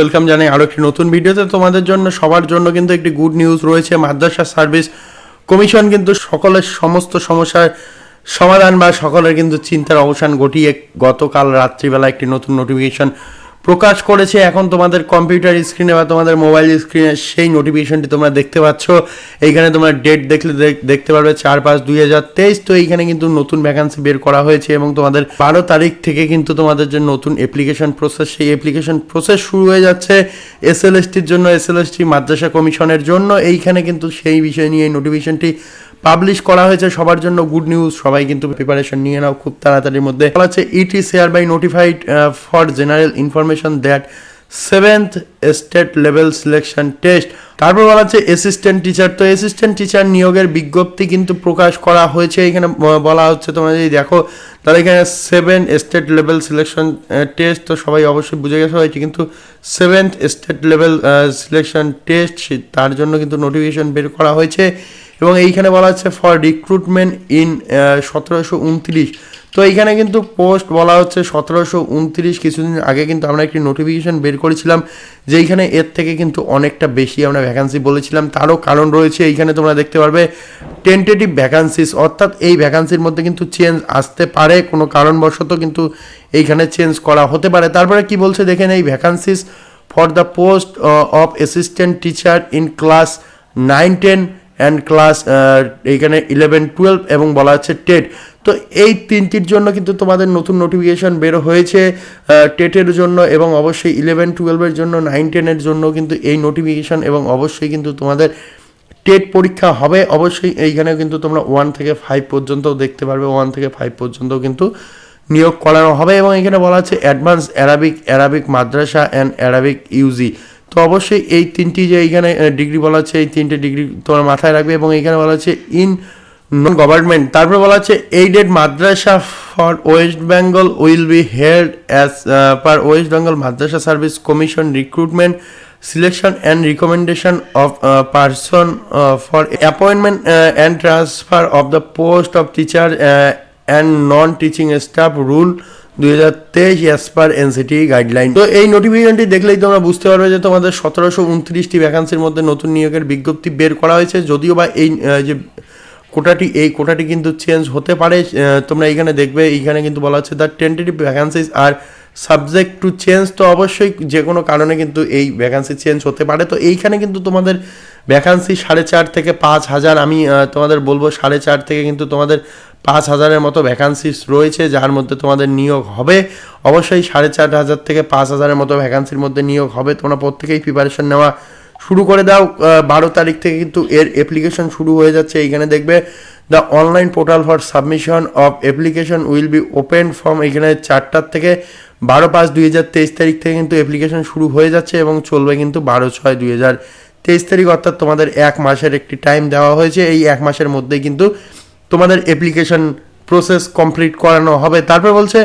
Welcome জানাই আরও একটি নতুন ভিডিওতে তোমাদের জন্য। সবার জন্য কিন্তু একটি গুড নিউজ রয়েছে। মাদ্রাসা সার্ভিস কমিশন কিন্তু সকলের সমস্ত সমস্যার সমাধান বা সকলের কিন্তু চিন্তার অবসান ঘটিয়ে গতকাল রাত্রিবেলা একটি নতুন নোটিফিকেশন প্রকাশ করেছে এখন তোমাদের কম্পিউটার স্ক্রিনে বা তোমাদের মোবাইল স্ক্রিনে সেই নোটিফিকেশনটি তোমরা দেখতে পাচ্ছ। এইখানে তোমরা ডেট দেখলে দেখ- দেখতে পারবে চার পাঁচ দুই হাজার তেইশ। তো এইখানে কিন্তু নতুন ভ্যাকান্সি বের করা হয়েছে এবং তোমাদের বারো তারিখ থেকে কিন্তু তোমাদের যে নতুন অ্যাপ্লিকেশন প্রসেস সেই অ্যাপ্লিকেশন প্রসেস শুরু হয়ে যাচ্ছে এস এল জন্য এস এল মাদ্রাসা কমিশনের জন্য। এইখানে কিন্তু সেই বিষয় নিয়ে এই নোটিফিকেশনটি পাবলিশ করা হয়েছে সবার জন্য গুড নিউজ সবাই কিন্তু প্রিপারেশন নিয়ে নাও খুব তাড়াতাড়ির মধ্যে। বলা হচ্ছে it is hereby notified for general information that seventh state level selection test তারপর বলা হচ্ছে অ্যাসিস্ট্যান্ট টিচার তো অ্যাসিস্ট্যান্ট টিচার নিয়োগের বিজ্ঞপ্তি কিন্তু প্রকাশ করা হয়েছে। এখানে বলা হচ্ছে, তোমরা যদি দেখো, তাহলে এখানে seven state level selection test তো সবাই অবশ্যই বুঝে গেছে হয়েছে কিন্তু seventh state level selection test তার জন্য কিন্তু নোটিফিকেশন বের করা হয়েছে। এবং এইখানে বলা হচ্ছে ফর রিক্রুটমেন্ট ইন সতেরোশো উনত্রিশ। তো এইখানে কিন্তু পোস্ট বলা হচ্ছে সতেরোশো উনত্রিশ, কিছুদিন আগে কিন্তু আমরা একটি নোটিফিকেশন বের করেছিলাম যে এইখানে এর থেকে কিন্তু অনেকটা বেশি আমরা ভ্যাকান্সি বলেছিলাম। তারও কারণ রয়েছে, এইখানে তোমরা দেখতে পারবে টেন্টেটিভ ভ্যাকান্সিস অর্থাৎ এই ভ্যাকান্সির মধ্যে কিন্তু চেঞ্জ আসতে পারে, কোনো কারণবশত কিন্তু এইখানে চেঞ্জ করা হতে পারে। তারপরে কি বলছে দেখেন এই vacancies for the post of assistant teacher in class nine ten and class এইখানে ইলেভেন টুয়েলভ এবং বলা হচ্ছে টেট। তো এই তিনটির জন্য কিন্তু তোমাদের নতুন নোটিফিকেশন বের হয়েছে টেটের জন্য এবং অবশ্যই ইলেভেন টুয়েলভের জন্য নাইন টেনের জন্য কিন্তু এই নোটিফিকেশন এবং অবশ্যই কিন্তু তোমাদের টেট পরীক্ষা হবে। অবশ্যই এইখানে কিন্তু তোমরা ওয়ান থেকে ফাইভ পর্যন্তও দেখতে পারবে ওয়ান থেকে ফাইভ পর্যন্তও কিন্তু নিয়োগ করানো হবে এবং এখানে বলা আছে advance Arabic Arabic Madrasa and Arabic UG তো অবশ্যই এই তিনটি যে এইখানে ডিগ্রি বলা হচ্ছে, এই তিনটে ডিগ্রি তোমার মাথায় রাখবে এবং এইখানে বলা হচ্ছে ইন নন গভর্নমেন্ট তারপরে বলা হচ্ছে aided Madrasa for West Bengal will be held as per West Bengal Madrasa service commission recruitment selection and recommendation of a for appointment and transfer of the post of teacher and non teaching staff rule দুই হাজার তেইশ as per NCT guideline তো এই নোটিফিকেশনটি দেখলেই তোমরা বুঝতে পারবে যে তোমাদের সতেরোশো উনত্রিশটি ভ্যাকান্সির মধ্যে নতুন নিয়োগের বিজ্ঞপ্তি বের করা হয়েছে। যদিও বা এই যে কোটাটি, এই কোটাটি কিন্তু চেঞ্জ হতে পারে তোমরা এইখানে দেখবে, এইখানে কিন্তু বলা হচ্ছে the tentative vacancies are subject to change তো অবশ্যই যে কোনো কারণে কিন্তু এই ভ্যাকান্সি চেঞ্জ হতে পারে। তো এইখানে কিন্তু তোমাদের ভ্যাকান্সি সাড়ে চার থেকে পাঁচ হাজার। আমি তোমাদের বলব সাড়ে চার থেকে কিন্তু তোমাদের পাঁচ হাজারের মতো ভ্যাকান্সিস রয়েছে, যার মধ্যে তোমাদের নিয়োগ হবে। অবশ্যই সাড়ে চার হাজার থেকে পাঁচ হাজারের মতো ভ্যাকান্সির মধ্যে নিয়োগ হবে। তোমরা প্রত্যেকেই প্রিপারেশন নেওয়া শুরু করে দাও। বারো তারিখ থেকে কিন্তু এর অ্যাপ্লিকেশন শুরু হয়ে যাচ্ছে। এইখানে দেখবে the online portal for submission of application will be open from এখানে চারটার থেকে বারো পাঁচ দুই হাজার তেইশ তারিখ থেকে কিন্তু অ্যাপ্লিকেশন শুরু হয়ে যাচ্ছে এবং চলবে কিন্তু বারো ছয় দুই হাজার তেইশ তারিখ অর্থাৎ তোমাদের এক মাসের একটি টাইম দেওয়া হয়েছে। এই এক মাসের মধ্যে কিন্তু তোমাদের অ্যাপ্লিকেশন প্রসেস কমপ্লিট করানো হবে। তারপর বলছে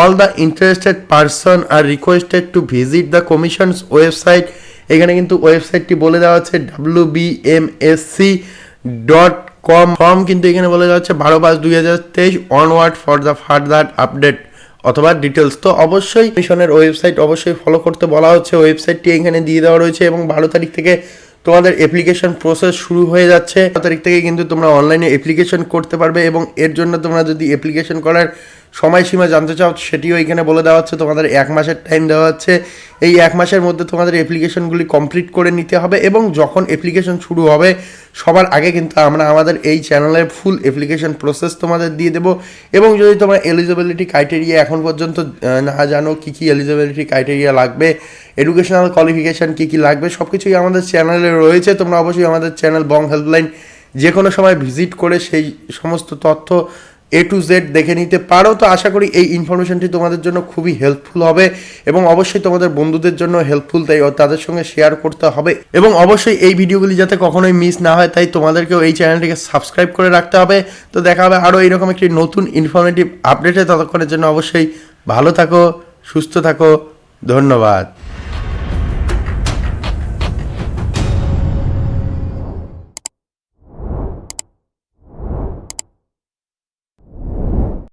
all the interested person are requested to visit the commissions website এখানে কিন্তু ওয়েবসাইটটি বলে দেওয়া হচ্ছে W B M S C dot com form কিন্তু এখানে বলে দেওয়া হচ্ছে বারো পাঁচ দুই হাজার তেইশ onward for the further update অথবা ডিটেলস তো অবশ্যই মিশনের ওয়েবসাইট অবশ্যই ফলো করতে বলা হচ্ছে। ওয়েবসাইটটি এখানে দিয়ে দেওয়া রয়েছে এবং বারো তারিখ থেকে তোমাদের অ্যাপ্লিকেশন প্রসেস শুরু হয়ে যাচ্ছে। তারিখ থেকে কিন্তু তোমরা অনলাইনে অ্যাপ্লিকেশন করতে পারবে এবং এর জন্য তোমরা যদি অ্যাপ্লিকেশন করার সময়সীমা জানতে চাও, সেটিও এখানে বলে দেওয়া হচ্ছে। তোমাদের এক মাসের টাইম দেওয়া হচ্ছে। এই এক মাসের মধ্যে তোমাদের অ্যাপ্লিকেশনগুলি কমপ্লিট করে নিতে হবে এবং যখন অ্যাপ্লিকেশন শুরু হবে, সবার আগে কিন্তু আমরা আমাদের এই চ্যানেলের ফুল অ্যাপ্লিকেশন প্রসেস তোমাদের দিয়ে দেবো। এবং যদি তোমরা এলিজিবিলিটি ক্রাইটেরিয়া এখন পর্যন্ত না জানো কী কী এলিজিবিলিটি ক্রাইটেরিয়া লাগবে এডুকেশনাল কোয়ালিফিকেশান কী কী লাগবে সব কিছুই আমাদের চ্যানেলে রয়েছে। তোমরা অবশ্যই আমাদের চ্যানেল বং হেল্পলাইন যে কোনো সময় ভিজিট করে সেই সমস্ত তথ্য এ টু জেড দেখে নিতে পারো। তো আশা করি এই ইনফরমেশনটি তোমাদের জন্য খুবই হেল্পফুল হবে এবং অবশ্যই তোমাদের বন্ধুদের জন্য হেল্পফুল তাই তাদের সঙ্গে শেয়ার করতে হবে। এবং অবশ্যই এই ভিডিওগুলি যাতে কখনোই মিস না হয়, তাই তোমাদেরকেও এই চ্যানেলটিকে সাবস্ক্রাইব করে রাখতে হবে। তো দেখা হবে আরও এইরকম একটি নতুন ইনফরমেটিভ আপডেটে ততক্ষণের জন্য অবশ্যই ভালো থাকো, সুস্থ থাকো। ধন্যবাদ।